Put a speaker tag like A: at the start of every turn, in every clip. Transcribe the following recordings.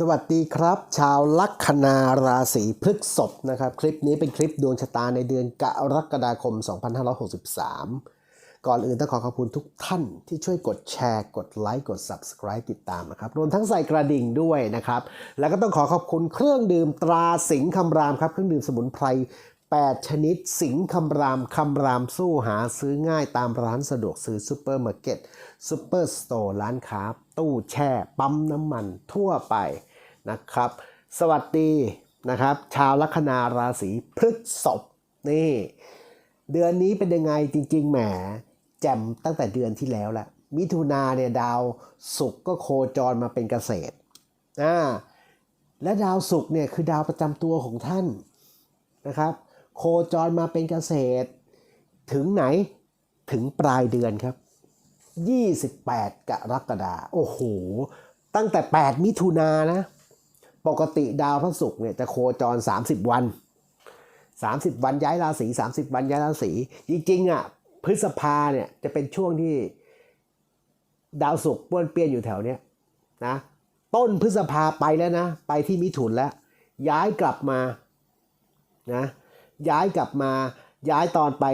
A: สวัสดีครับ ชาวลัคนาราศีพฤษภนะครับ คลิปนี้เป็นคลิปดวงชะตาในเดือนกรกฎาคม 2563 ก่อนอื่นต้องขอขอบคุณทุกท่านที่ช่วยกดแชร์กดไลค์กด Subscribe ติดตามนะครับ รวมทั้งใส่กระดิ่งด้วยนะครับ แล้วก็ต้องขอขอบคุณเครื่องดื่มตราสิงห์คำรามครับ เครื่องดื่มสมุนไพร 8 ชนิดสิงห์คำรามคำรามสู้หาซื้อง่ายตามร้านสะดวกซื้อซูเปอร์มาร์เก็ตซูเปอร์สโตร์ร้านค้า ตู้แช่ ปั๊มน้ำมันทั่วไปนะครับ สวัสดีนะครับ ชาวลัคนาราศีพฤษภนี่เดือนนี้เป็นยังไงจริง ๆ แหม แจ่มตั้งแต่เดือนที่แล้วแหละมิถุนาเนี่ยดาวศุกร์ก็โคจรมาเป็นเกษตรอ่าและดาวศุกร์เนี่ยคือดาวประจำตัวของท่านนะครับ โคจรมาเป็นเกษตร ถึงไหนถึงปลายเดือนครับ 28 กรกฎาคมโอ้โห ตั้งแต่ 8 มิถุนานะ ปกติดาวพระศุกร์เนี่ยจะโคจร 30 วัน 30 วันย้ายราศี30 วันย้ายราศีจริงๆอะพฤษภาเนี่ยจะเป็นช่วงที่ดาวศุกร์ป้วนเปี้ยนอยู่แถวเนี้ยนะต้นพฤษภาไปแล้วนะ ไปที่มิถุนแล้ว ย้ายกลับมานะ ย้ายกลับมาย้ายตอนไป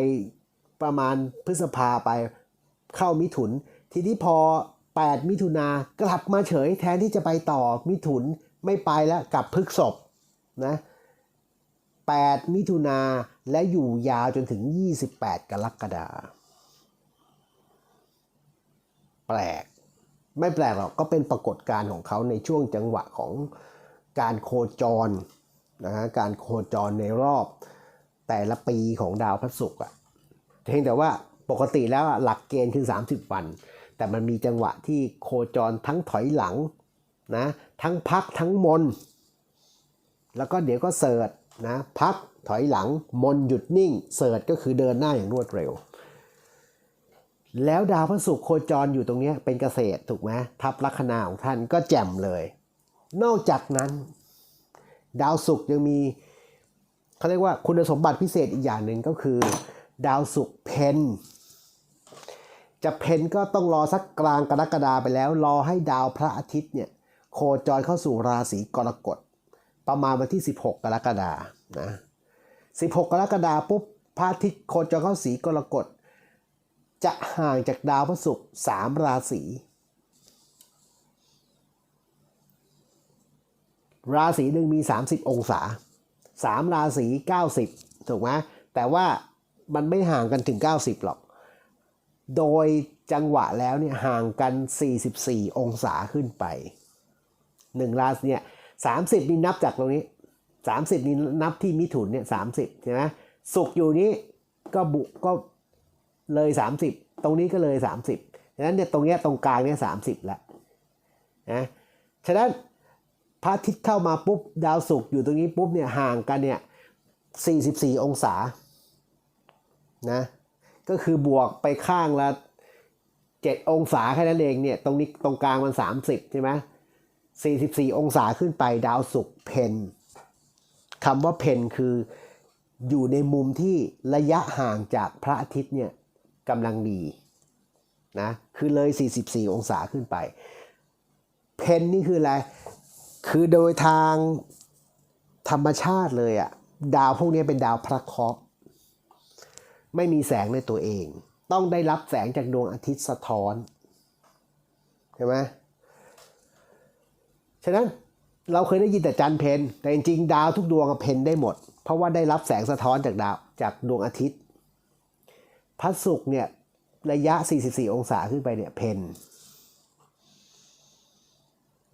A: ประมาณพฤษภาไปเข้ามิถุน ทีนี้พอ 8 มิถุนากลับมาเฉยแทนที่จะไปต่อมิถุนไม่ไปแล้วกลับพฤกษบนะ8 มิถุนาและอยู่ยาวจนถึง 28 กรกฎาแปลก ไม่แปลกหรอกก็เป็นปรากฏการณ์ของเขาในช่วงจังหวะของการโคจรนะฮะการโคจรในรอบ แต่ละปีของดาวพระศุกร์อะเพียงแต่ว่าปกติแล้วหลักเกณฑ์คือ 30 วัน แต่มันมีจังหวะที่โคจรทั้งถอยหลังนะทั้งพักทั้งมน แล้วก็เดี๋ยวก็เสิร์ชนะพักถอยหลังมนหยุดนิ่ง เสิร์ชก็คือเดินหน้าอย่างรวดเร็ว แล้วดาวพระศุกร์โคจรอยู่ตรงเนี้ยเป็นเกษตรถูกไหมทับลัคนาของท่านก็แจ่มเลย นอกจากนั้น ดาวศุกร์ยังมี เขาเรียกว่าคุณสมบัติพิเศษอีกอย่างหนึ่งก็คือ ดาวศุกร์เพนจะเพนก็ต้องรอสักกลางกรกฎาไปแล้ว รอให้ดาวพระอาทิตย์เนี่ยโคจรเข้าสู่ราศีกรกฎ ประมาณวันที่ 16 กรกฎานะ16 กรกฎาปุ๊บพระอาทิตย์โคจรเข้าสีกรกฎ จะห่างจากดาวพระศุกร์3ราศีราศีหนึ่งมี 30 องศา 3 ราศี 90 ถูกไหมแต่ว่ามันไม่ห่างกันถึง 90 หรอก โดยจังหวะแล้วเนี่ยห่างกัน 44 องศาขึ้นไป 1 ราศีเนี่ย30 นี่นับจากตรงนี้ 30 นี่นับที่มิถุนเนี่ย30 ใช่ไหมสุกอยู่นี้ก็บุก็เลย 30 ตรงนี้ก็เลย 30ฉะนั้นเนี่ยตรงเนี้ยตรงกลางเนี่ย30แล้วนะฉะนั้น พระอาทิตย์เข้ามาปุ๊บดาวศุกร์อยู่ตรงนี้ปุ๊บเนี่ยห่างกันเนี่ย44 องศานะก็คือบวกไปข้างละ 7 องศาแค่นั้นเองเนี่ยตรงนี้ตรงกลางมัน 30 ใช่ไหม44 องศาขึ้นไปดาวศุกร์เพนคำว่าเพนคืออยู่ในมุมที่ระยะห่างจากพระอาทิตย์เนี่ยกำลังดีนะคือเลย 44 องศาขึ้นไป เพนนี่คืออะไร คือโดยทางธรรมชาติเลยอะดาวพวกนี้เป็นดาวพระเคราะห์ไม่มีแสงในตัวเอง ต้องได้รับแสงจากดวงอาทิตย์สะท้อนใช่ไหมฉะนั้นเราเคยได้ยินแต่จันเพนแต่จริงๆดาวทุกดวงเพนได้หมด เพราะว่าได้รับแสงสะท้อนจากดาวจากดวงอาทิตย์พระศุกร์เนี่ยระยะ 44 องศาขึ้นไปเนี่ยเพน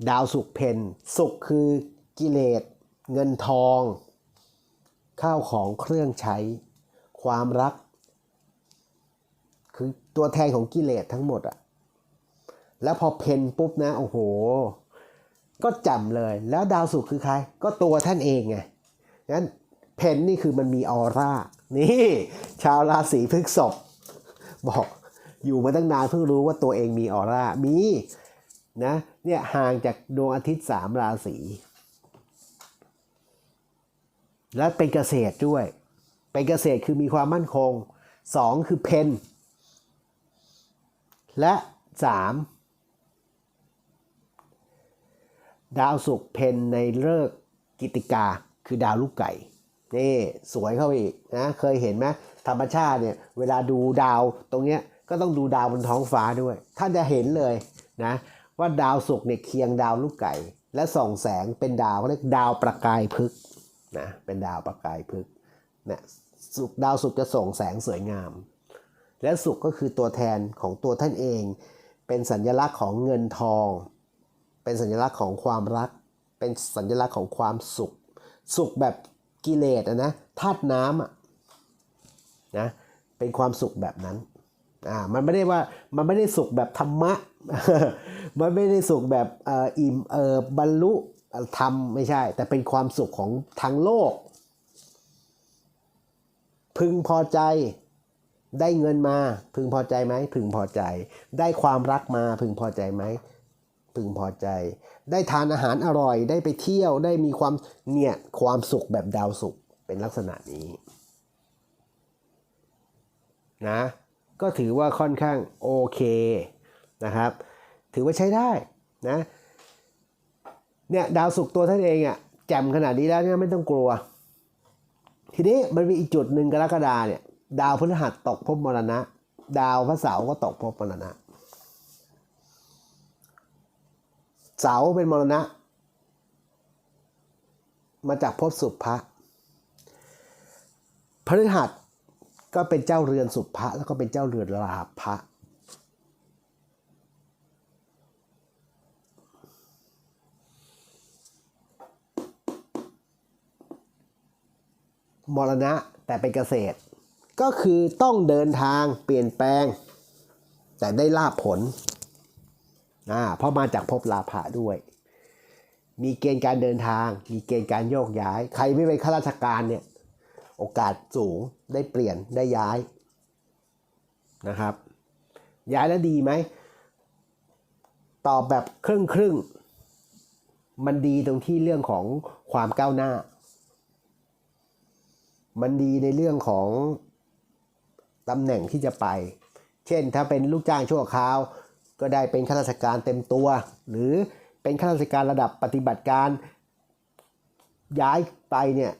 A: ดาวสุขเพนสุขคือกิเลส เงินทอง ข้าวของเครื่องใช้ ความรัก คือตัวแทนของกิเลสทั้งหมดอะแล้วพอเพนปุ๊บนะ โอ้โห ก็จำเลยแล้วดาวสุขคือใคร ก็ตัวท่านเองไงงั้นเพนนี่คือมันมีออร่า นี่ ชาวราศีพฤษภบอกอยู่มาตั้งนานเพิ่งรู้ว่าตัวเองมีออร่ามี นะเนี่ยห่างจากดวงอาทิตย์สามราศีและเป็นเกษตรด้วย เป็นเกษตรคือมีความมั่นคงสองคือเพนและสามดาวศุกร์เพนในเลิกกิติกาคือดาวลูกไก่นี่สวยเข้าไปอีกนะเคยเห็นไหมธรรมชาติเนี่ยเวลาดูดาวตรงเนี้ยก็ต้องดูดาวบนท้องฟ้าด้วย ท่านจะเห็นเลยนะ ว่าดาวศุกร์เนี่ยเคียงดาวลูกไก่ และส่องแสงเป็นดาวเขาเรียกดาวประกายพฤกษ์นะเป็นดาวประกายพฤกษ์นะศุกดาวศุกร์จะส่องแสงสวยงาม และศุกร์ก็คือตัวแทนของตัวท่านเอง เป็นสัญลักษณ์ของเงินทอง เป็นสัญลักษณ์ของความรัก เป็นสัญลักษณ์ของความสุข สุขแบบกิเลสนะธาตุน้ำอะนะเป็นความสุขแบบนั้น อ่ามันไม่ได้ว่ามันไม่ได้สุขแบบธรรมะ มันไม่ได้สุขแบบอ่ออิ่มเอิบบรรลุธรรมไม่ใช่ แต่เป็นความสุขของทางโลก พึงพอใจได้เงินมา พึงพอใจไหมพึงพอใจ ได้ความรักมา พึงพอใจไหมพึงพอใจ ได้ทานอาหารอร่อย ได้ไปเที่ยวได้มีความเนี่ยความสุขแบบดาวสุขเป็นลักษณะนี้นะ ก็ถือว่าค่อนข้างโอเคนะครับ ถือว่าใช้ได้นะเนี่ยดาวศุกร์ตัวท่านเองอะ่ะแจ่มขนาดนี้แล้วเนี่ยไม่ต้องกลัว ทีนี้มันมีอีกจุดหนึ่งกรกฎาเนี่ยดาวพฤหัสตกภพมรณะ ดาวพระเสาร์ก็ตกภพมรณะ เสาเป็นมรณะ มาจากภพสุภะพฤหัส ก็เป็นเจ้าเรือนสุภะแล้วก็เป็นเจ้าเรือนราภะมรณะแต่เป็นเกษตร ก็คือต้องเดินทางเปลี่ยนแปลง แต่ได้ลาบผลอ่าเพราะมาจากภพลาภะด้วย มีเกณฑ์การเดินทาง มีเกณฑ์การโยกย้าย ใครไม่เป็นข้าราชการเนี่ย โอกาสสูงได้เปลี่ยนได้ย้ายนะครับ ย้ายแล้วดีไหมตอบแบบครึ่งครึ่งมันดีตรงที่เรื่องของความก้าวหน้า มันดีในเรื่องของตำแหน่งที่จะไป เช่นถ้าเป็นลูกจ้างชั่วคราว ก็ได้เป็นข้าราชการเต็มตัว หรือเป็นข้าราชการระดับปฏิบัติการย้ายไปเนี่ย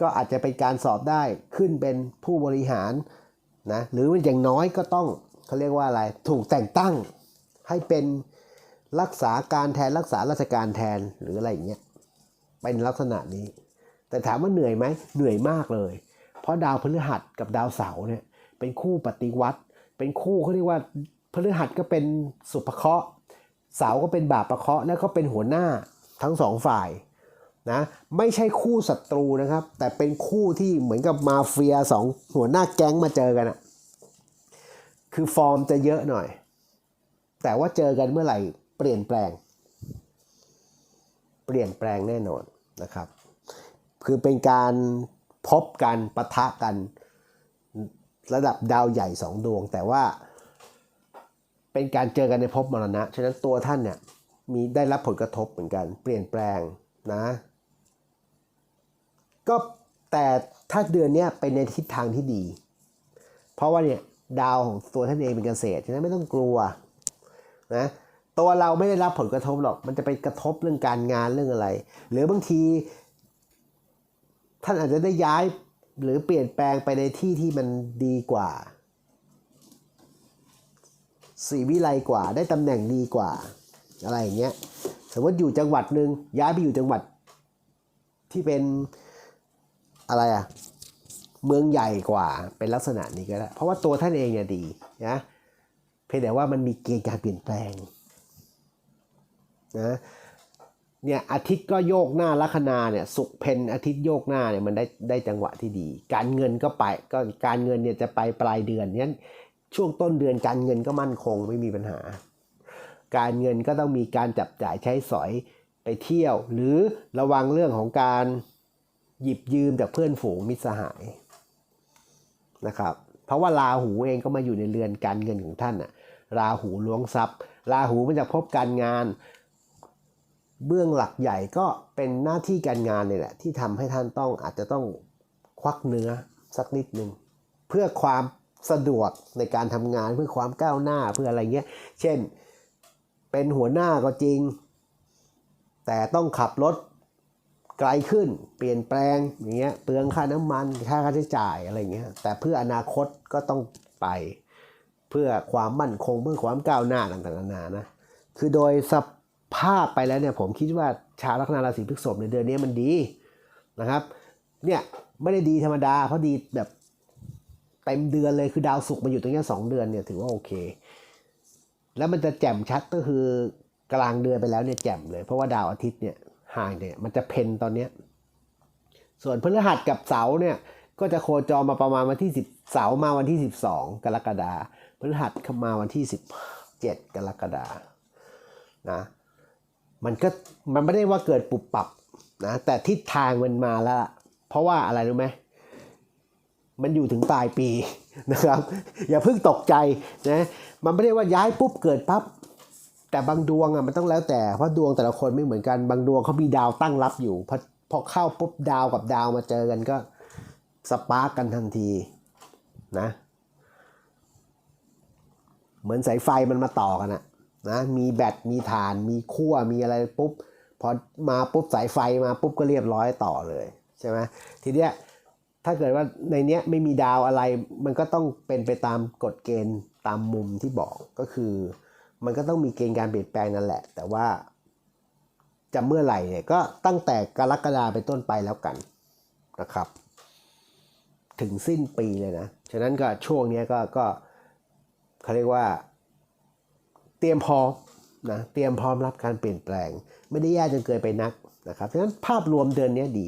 A: ก็อาจจะเป็นการสอบได้ขึ้นเป็นผู้บริหารนะหรืออย่างน้อยก็ต้องเขาเรียกว่าอะไรถูกแต่งตั้งให้เป็นรักษาการแทนรักษาราชการแทนหรืออะไรอย่างเงี้ยเป็นลักษณะนี้ แต่ถามว่าเหนื่อยไหมเหนื่อยมากเลย เพราะดาวพฤหัสกับดาวเสาร์เนี่ยเป็นคู่ปฏิวัติ เป็นคู่เขาเรียกว่าพฤหัสก็เป็นสุภเคราะห์เสาร์ก็เป็นบาปประเคราะห์แล้วก็เป็นหัวหน้าทั้งสองฝ่าย นะไม่ใช่คู่ศัตรูนะครับ แต่เป็นคู่ที่เหมือนกับมาเฟียสองหัวหน้าแก๊งมาเจอกันอะคือฟอร์มจะเยอะหน่อย แต่ว่าเจอกันเมื่อไหร่เปลี่ยนแปลง เปลี่ยนแปลงแน่นอนนะครับ คือเป็นการพบกันปะทะกันระดับดาวใหญ่สองดวง แต่ว่า เป็นการเจอกันในภพมรณะ ฉะนั้นตัวท่านเนี่ยมีได้รับผลกระทบเหมือนกัน เปลี่ยนแปลงนะ ก็แต่ถ้าเดือนเนี้ยเป็นในทิศทางที่ดี เพราะว่าเนี่ยดาวของตัวท่านเองเป็นเกษตรฉะนั้นไม่ต้องกลัวนะตัวเราไม่ได้รับผลกระทบหรอก มันจะไปกระทบเรื่องการงานเรื่องอะไร หรือบางที ท่านอาจจะได้ย้ายหรือเปลี่ยนแปลงไปในที่ที่มันดีกว่าสีวิไลกว่าได้ตำแหน่งดีกว่า อะไรอย่างเงี้ยสมมติอยู่จังหวัดหนึ่งย้ายไปอยู่จังหวัดที่เป็น อะไรอะเมืองใหญ่กว่าเป็นลักษณะนี้ก็ได้ เพราะว่าตัวท่านเองเนี่ยดีนะเพียงแต่ว่ามันมีเกณฑ์การเปลี่ยนแปลงนะเนี่ยอาทิตย์ก็โยกหน้าลัคนาเนี่ยสุขเพนอาทิตย์โยกหน้าเนี่ยมันได้ได้จังหวะที่ดี การเงินก็ไปก็การเงินเนี่ยจะไปปลายเดือนนั้นช่วงต้นเดือนการเงินก็มั่นคงไม่มีปัญหา การเงินก็ต้องมีการจับจ่ายใช้สอยไปเที่ยว หรือระวังเรื่องของการ หยิบยืมจากเพื่อนฝูงมิตรสหายนะครับ เพราะว่าราหูเองก็มาอยู่ในเรือนการเงินของท่านน่ะราหูล้วงทรัพย์ ราหูมันจะพบการงาน เบื้องหลักใหญ่ก็เป็นหน้าที่การงานเนี่ยแหละที่ทำให้ท่านต้องอาจจะต้องควักเนื้อสักนิดนึงเพื่อความสะดวกในการทำงานเพื่อความก้าวหน้าเพื่ออะไรเงี้ย เช่นเป็นหัวหน้าก็จริง แต่ต้องขับรถ ไกลขึ้น เปลี่ยนแปลงอย่างเงี้ยเปลืองค่าน้ำมันค่าค่าใช้จ่ายอะไรเงี้ยแต่เพื่ออนาคตก็ต้องไป เพื่อความมั่นคงเพื่อความก้าวหน้าต่างๆนานานะคือโดยสภาพไปแล้วเนี่ยผมคิดว่าชาวลัคนาราศีพฤษภในเดือนนี้มันดีนะครับเนี่ยไม่ได้ดีธรรมดาเพราะดีแบบเต็มเดือนเลยคือดาวศุกร์มาอยู่ตรงเนี้ยสองเดือนเนี่ยถือว่าโอเค แล้วมันจะแจ่มชัดก็คือกลางเดือนไปแล้วเนี่ยแจ่มเลย เพราะว่าดาวอาทิตย์เนี่ย ห่างเนี่ยมันจะเพนตอนเนี้ยส่วนพฤหัสกับเสาร์เนี่ยก็จะโคจรมาประมาณวันที่ 10 เสาร์มาวันที่ 12 กรกฎาพฤหัสเข้ามาวันที่ 17 กรกฎานะมันก็มันไม่ได้ว่าเกิดปุบปับนะแต่ทิศทางมันมาแล้ว เพราะว่าอะไรรู้ไหมมันอยู่ถึงปลายปีนะครับ อย่าเพิ่งตกใจนะมันไม่ได้ว่าย้ายปุ๊บเกิดปั๊บ แต่บางดวงอะมันต้องแล้วแต่เพราะดวงแต่ละคนไม่เหมือนกันบางดวงเขามีดาวตั้งรับอยู่พอพอเข้าปุ๊บดาวกับดาวมาเจอกันก็สปาร์กกันทันทีนะ เหมือนสายไฟมันมาต่อกันอะนะมีแบตมีฐานมีขั้วมีอะไรปุ๊บพอมาปุ๊บสายไฟมาปุ๊บก็เรียบร้อยต่อเลยใช่ไหมทีเนี้ยถ้าเกิดว่าในเนี้ยไม่มีดาวอะไร มันก็ต้องเป็นไปตามกฎเกณฑ์ตามมุมที่บอกก็คือ มันก็ต้องมีเกณฑ์การเปลี่ยนแปลงนั่นแหละ แต่ว่าจะเมื่อไหร่เนี่ยก็ตั้งแต่กรกฎาเป็นต้นไปแล้วกันนะครับ ถึงสิ้นปีเลยนะ ฉะนั้นก็ช่วงนี้ก็ก็เขาเรียกว่า เตรียมพร้อมนะเตรียมพร้อมรับการเปลี่ยนแปลง ไม่ได้แย่จนเกินไปนักนะครับฉะนั้นภาพรวมเดือนนี้ดี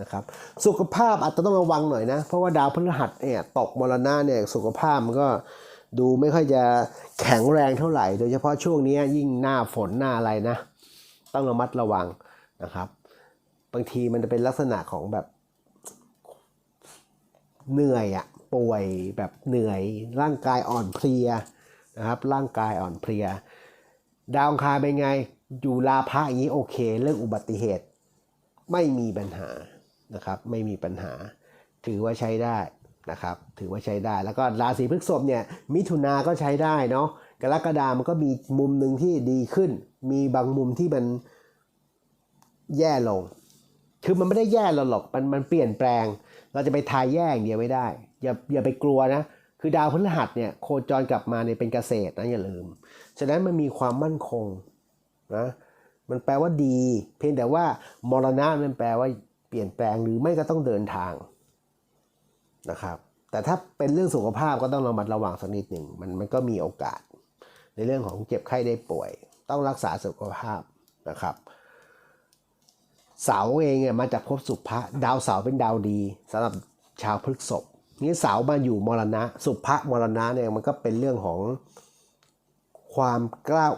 A: นะครับ สุขภาพอาจจะต้องระวังหน่อยนะ เพราะว่าดาวพฤหัสเนี่ยตกมรณะเนี่ยสุขภาพมันก็ ดูไม่ค่อยจะแข็งแรงเท่าไหร่ โดยเฉพาะช่วงนี้ยิ่งหน้าฝนหน้าอะไรนะ ต้องระมัดระวังนะครับ บางทีมันจะเป็นลักษณะของแบบเหนื่อยอะป่วยแบบเหนื่อยร่างกายอ่อนเพลียนะครับ ร่างกายอ่อนเพลีย ดาวคาเป็นไงอยู่ลาพะอย่างนี้โอเค เรื่องอุบัติเหตุไม่มีปัญหานะครับ ไม่มีปัญหา ถือว่าใช้ได้ นะครับถือว่าใช้ได้แล้วก็ราศีพฤษภเนี่ยมิถุนาก็ใช้ได้เนาะกรกฎามันก็มีมุมหนึ่งที่ดีขึ้น มีบางมุมที่มันแย่ลง คือมันไม่ได้แย่เราหรอกมันมันเปลี่ยนแปลง เราจะไปทายแย่อย่างเดียวไม่ได้ อย่าอย่าไปกลัวนะคือดาวพฤหัสเนี่ยโคจรกลับมาเนี่ยเป็นเกษตรนะอย่าลืม ฉะนั้นมันมีความมั่นคงนะมันแปลว่าดี เพียงแต่ว่ามรณะมันแปลว่าเปลี่ยนแปลงหรือไม่ก็ต้องเดินทาง นะครับ แต่ถ้าเป็นเรื่องสุขภาพก็ต้องระมัดระวังสักนิดหนึ่งมันมันก็มีโอกาส ในเรื่องของเจ็บไข้ได้ป่วย ต้องรักษาสุขภาพนะครับ เสาเองเนี่ยมาจากภพสุภะดาวเสาเป็นดาวดีสำหรับชาวพฤกษภนี่เสามาอยู่มรณะ สุภะมรณะเนี่ยมันก็เป็นเรื่องของความก้าว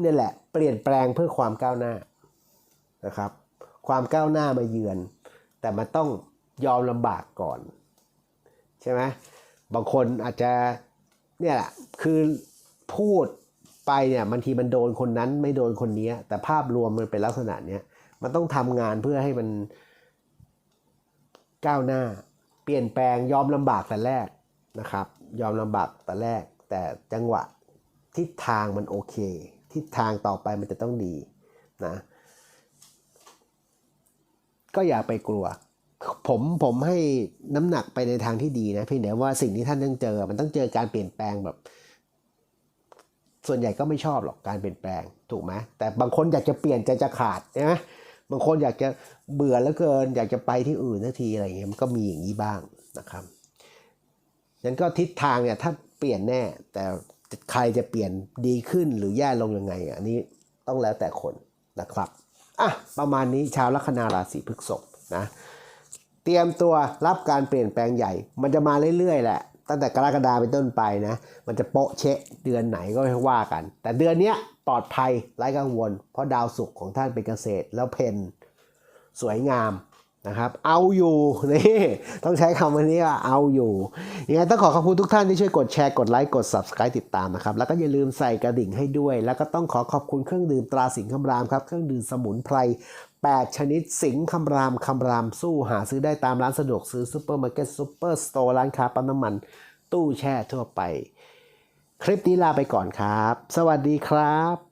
A: เนี่ยแหละ เปลี่ยนแปลงเพื่อความก้าวหน้านะครับ ความก้าวหน้ามาเยือน แต่มันต้องยอมลำบากก่อน ใช่ไหมบางคนอาจจะเนี่ยแหละคือพูดไปเนี่ยบางทีมันโดนคนนั้นไม่โดนคนนี้ แต่ภาพรวมมันเป็นลักษณะเนี้ยมันต้องทำงานเพื่อให้มันก้าวหน้า เปลี่ยนแปลงยอมลำบากแต่แรกนะครับ ยอมลำบากแต่แรก แต่จังหวะทิศทางมันโอเค ทิศทางต่อไปมันจะต้องดีนะก็อย่าไปกลัว ผมผมให้น้ำหนักไปในทางที่ดีนะเพียงแต่ว่าสิ่งที่ท่านต้องเจอ มันต้องเจอการเปลี่ยนแปลงแบบ ส่วนใหญ่ก็ไม่ชอบหรอกการเปลี่ยนแปลงถูกไหมแต่บางคนอยากจะเปลี่ยนใจจะขาดใช่ไหมบางคนอยากจะเบื่อแล้วเกิน อยากจะไปที่อื่นทันทีอะไรอย่างเงี้ยมันก็มีอย่างนี้บ้างนะครับงั้นก็ทิศทางเนี่ยถ้าเปลี่ยนแน่ แต่ใครจะเปลี่ยนดีขึ้นหรือแย่ลงยังไง อันนี้ต้องแล้วแต่คนนะครับอะประมาณนี้ชาวลัคนาราศีพฤษภนะ เตรียมตัวรับการเปลี่ยนแปลงใหญ่ มันจะมาเรื่อยๆแหละ ตั้งแต่กรกฎาเป็นต้นไปนะ มันจะโปะเชะเดือนไหนก็ไม่ว่ากัน แต่เดือนนี้ปลอดภัยไร้กังวล เพราะดาวศุกร์ของท่านเป็นเกษตรแล้วเพนสวยงามนะครับ เอาอยู่นี่ต้องใช้คำวันนี้ว่าเอาอยู่ยังไงต้องขอขอบคุณทุกท่านที่ช่วยกดแชร์กดไลค์กด subscribe ติดตามนะครับ แล้วก็อย่าลืมใส่กระดิ่งให้ด้วย แล้วก็ต้องขอขอบคุณเครื่องดื่มตราสิงห์คำรามครับ เครื่องดื่มสมุนไพร 8 ชนิดสิงห์คำรามคำรามสู้หาซื้อได้ตามร้านสะดวกซื้อซูเปอร์มาร์เก็ตซูเปอร์สโตร์ร้านค้าปั๊มน้ำมัน ตู้แช่ทั่วไป คลิปนี้ลาไปก่อนครับ สวัสดีครับ